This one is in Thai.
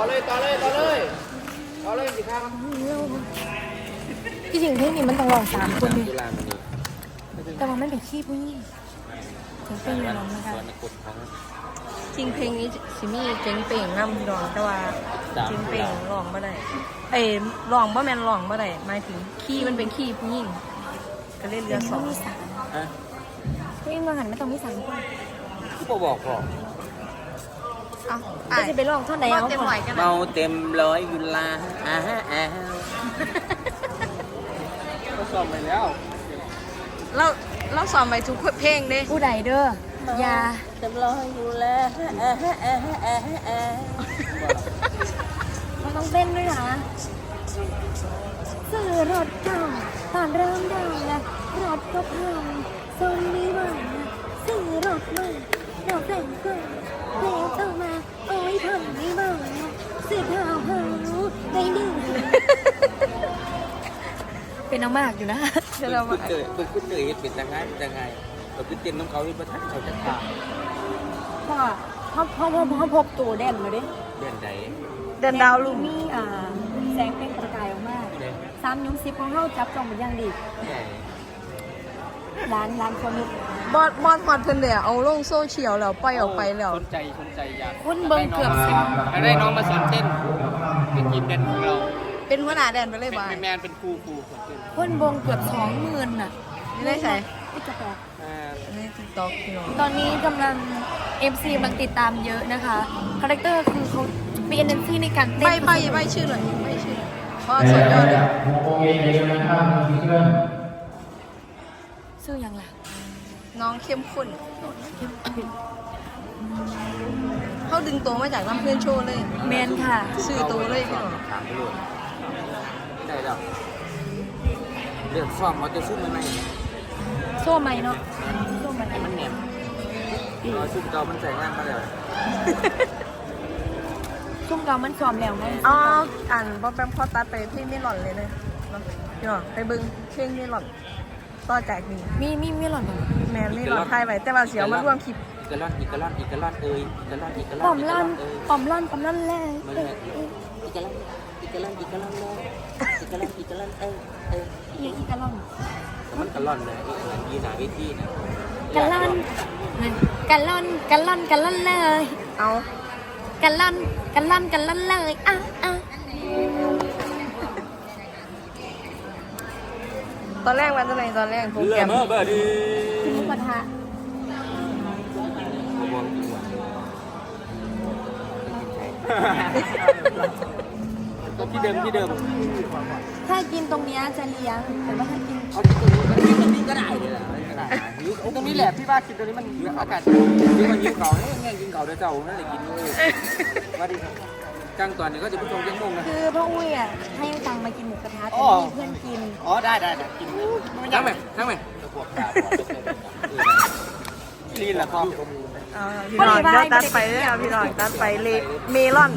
ต่อเลยต่อเลยต่อเลยต่อเลยสิครับที่จริงเพลงนี้มันต้องร้องสามคนเลยกีฬามันนี่แต่ว่ามันเป็นขี้ผู้หญิงถึงเป็นร้องไม่ได้ส่วนในกฎของจริงเพลงนี้สิมีเจ๋งเป่งนำร้องแต่ว่าสามเจ๋งเป่งร้องบ่ได้เอ้ยร้องบ่แม่นร้องบ่ได้หมายถึงคีย์มันเป็นคีย์ผู้หญิงก็เลยเหลือสองมีสามอะเพลงมาหันไม่ต้องมีสามคนที่บอกบอกบ อกเอ้าก็จะไปร้องเท่าไหร่เอาเอาเต็มก่ไหวอนกันนะเมาเต็มร้อยอยู่ลาอ่าฮะอ่าฮะก็สอบไปแล้ว เราเราสอนไปทุกเพลงเด้ผู้ใดเด้ออย่าเต็มร้อยอยู่แล้วอ่าฮะอ่าฮะอ่าฮะอ่าฮะมันต้องเต้นด้วยนะซื้อรถเก่าตอนเริ่มดังและรถก็พังทรงนี้บ้างซื้อรถใหม่ดอกแต่งก็เพลงเข้า ซื้อข้าวหาได้ดึงเป็นเอามากอยู่นะเดี๋ยวเรามาเกิดเพิ่งขึ้นเลยเป็นยังไงเป็นยังไงเราขึ้นเต็มน้ำเขาที่ประทัดเขาจะขาดพ่อพ่อพ่อพ่อพ่อพบตัวแดนมาดิเดือนใดเดินดาวลุงมีอ่าแสงเป็นประกายออกมาเดือนสามยุ้งซิปของเขาจับจองเป็นอย่างดี ใหญ่ ร้านร้านคนนี้บอสบอสฮอดเพิ่นเด้เอาลงโซเชียลแล้วปล่อยออกไปแล้ว สนใจสนใจอยากคุณเบิ่งเกือบสิบ อยากได้น้องมาสอนเต้นเป็นทีมเต้นของเราเป็นหัวหน้าแดนไปเลยเป็นบายเป็นแมนเป็นครูครูสอนเต้นคุณบงเกือบสองหมื่นน่ะไม่ได้ใส่ไม่จะแปลกอ่าอันนี้ติ๊กต็อกพี่น้องตอนนี้กำลัง MC กำลังติดตามเยอะนะคะคาแรคเตอร์คือเขามี energy ในการเต้นใบใบใบชื่อหน่อยใบชื่อหน่อยเพราะสุดยอดเลยชื่อยั งล่ะ น้องเข้มข้นเขาดึงตัวมาจากน้ำเพื่อนโชว์เลย แมนค่ะชื่อตัวเลยพี่น้องถามไปเลยไม่ได้แล้วเลือกซ่อมมันจะซุ่มมันไหมโซ่ไหมเนาะโซ่ไหมให้มันแหนมเราซุ่มเก่ามันใส่งานมาแล้วซุ่มเกามันซ้อมแล้วไงอ๋ออ่านบอแปมพอตัดไปเพลงนี่หล่อนเลยเลยเนาะพี่น้องไปเบึงเพลงนี่หล่อน ต่อจากนี้มีมีมีหล่อนบ่แมนนี่หล่อนไทยไปแต่ว่าเสียวมาร่วมคลิปอีกกะล่อนอีกกะล่อนอีกกะล่อนเอ้ยอีกกะล่อนอีกกะล่ปออนมล่อนเอ้ยปอมล่อนปอมล่อนแรกมันเอ้เนี่ยยเอ้ยอีกกะล่อนอีกกะล่อนอีกกะล่อนเลยอีกกะล่อนอีกกะล่อนเอ้ยเอ้ยอีกอีกกะล่อนมันกะล่อนเลยอีกอันยีหนาวิธีนะกะล่อนกะล่อนกะล่อนกะล่อนเลยเอากะล่อนกะล่อนกะล่อนเลยอะอะ ตอนแรกวันจะไหนตอนแรกโปรเรือแกรมเมื่อเบอร์ดีกินหมูกระทะบวงดีกว่าก็ที่เดิมที่เดิม ถ้ากินตรงเนี้ยจะเลี้ยงแต่ว่าถ้ากินเอาที่ตรงนี้ตรงนี้ก็ได้เลยล่ะก็ได้หิวตรงนี้แหละพี่ว่าคิดตรงนี้มันอากาศหิวมันหิวเก่าเนี่ยไงกินเก่าเดี๋ยวเจ้านั่นแหละกินเลยว่าดีครับ กลางตอนนี้ก็จะผู้ชมยังงงนะคือพ่ออุ้ยอะให้ตังค์มากินหมูกระทะแต่อ๋อไม่มีเพื่อนกิน อ๋อได้ได้ได้กินทั้งไหมทั้งไหมลีนแหละพ่อ เอาพี่น้องเดี๋ยวตัดไปเลยเอาพี่น้องตัดไปเลยเมลอน